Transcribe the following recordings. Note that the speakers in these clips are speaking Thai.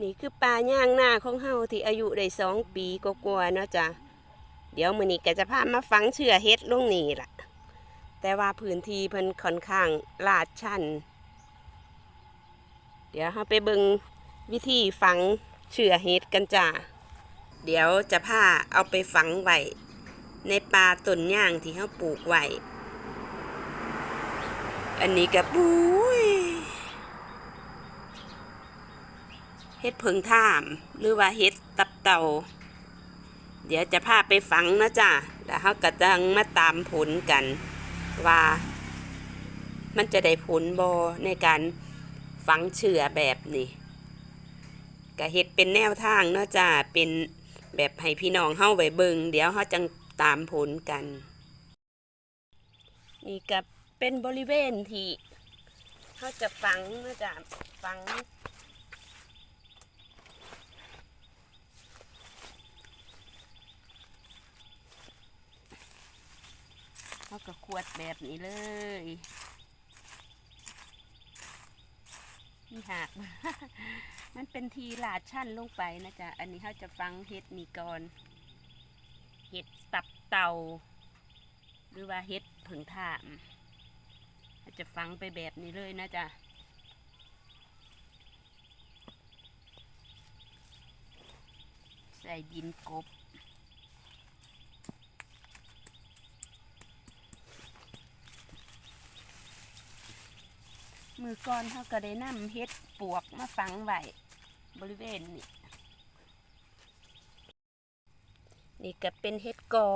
นี่คือปลาย่างหน้าของเฮาที่อายุได้สองปีกว่าๆเนาะจ้ะเดี๋ยวมื้อนี้ก็จะพามาฟังเชื่อเฮ็ดลงนี่ล่ะ แต่ว่าพื้นที่เพิ่นค่อนข้างลาดชัน เดี๋ยวเฮาไปเบิ่งวิธีฝังเชื่อเฮ็ดกันจ้ะเดี๋ยวจะพาเอาไปฝังไว้ในป่าต้นย่างที่เฮาปลูกไว้อันนี้ก็ปุ้ย เฮ็ดเพิงท่าม หรือว่าเฮ็ดตับเต่า เดี๋ยวจะพาไปฝังนะจ๊ะแล้วเขาก็จังมาตามผลกัน ว่า มันจะได้ผลบอในการฝังเชื่อแบบนี้ก็เฮ็ดเป็นแนวทางเนาะจ้ะเป็นแบบให้พี่น้องเฮาไว้เบิงเดี๋ยวเขาจังตามผลกัน นี่ก็เป็นบริเวณที่เขาจะฝังนะจ้ะฝัง เขาก็ขวดแบบนี้เลยนี่หัก มันเป็นทีลาดชั่นลงไปนะจ๊ะ อันนี้เขาจะฟังเห็ดนี่ก่อน เห็ดตับเต่า หรือว่าเห็ดผึ่งถ่ามเขาจะฟังไปแบบนี้เลยนะจ๊ะใส่ดินกบ มือก่อนเขาก็ได้นำเฮ็ดปวกมาฝังไว้บริเวณนี้นี่ก็เป็นเฮ็ดกอ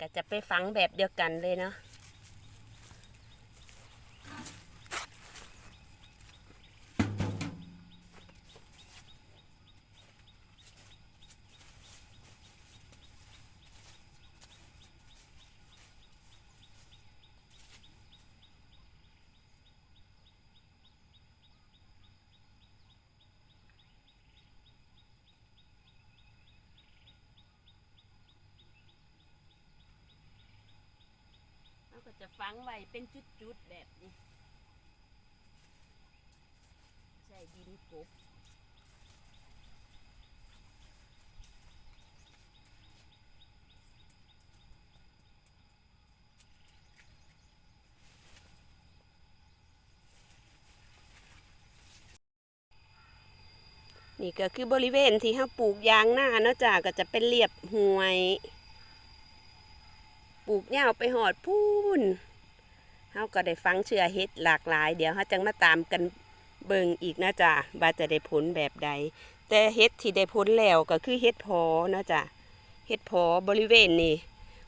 ก็จะไปฝังแบบเดียวกันเลยเนาะ ก็จะฝังไว้เป็นจุดๆแบบนี้ ใส่ดินกบนี่ก็คือบริเวณที่เขาปลูกยางหน้าเนาะจ้ะก็จะเป็นเรียบห้วย ปลูกยาไปหอดพูนเขาก็ได้ฟังเชื่อเฮ็ดหลากหลาย เดี๋ยวเขาจังมาตามกันเบิ่งอีกนะจ๊ะว่าจะได้ผลแบบใด แต่เฮ็ดที่ได้ผลแล้วก็คือเฮ็ดพอนะจ๊ะเฮ็ดพอบริเวณนี้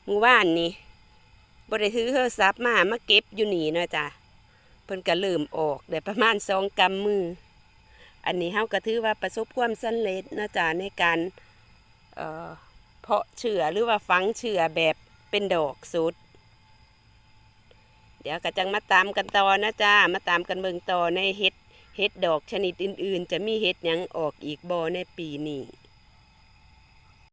หมู่บ้านนี้บริถือโทรศัพท์มามาเก็บอยู่นี่นะจ๊ะเพิ่นก็เริ่มออกได้ประมาณสองกำมือ อันนี้เฮาก็ถือว่าประสบความสำเร็จนะจ๊ะในการเพาะเชื่อหรือว่าฝังเชื่อแบบ เป็นดอกสุด เดี๋ยวก็จังมาตามกันต่อนะจ้า มาตามกันเบิ่งต่อในเฮ็ดเฮ็ดดอกชนิดอื่น ๆ จะมีเฮ็ดยังออกอีกบ่ในปีนี้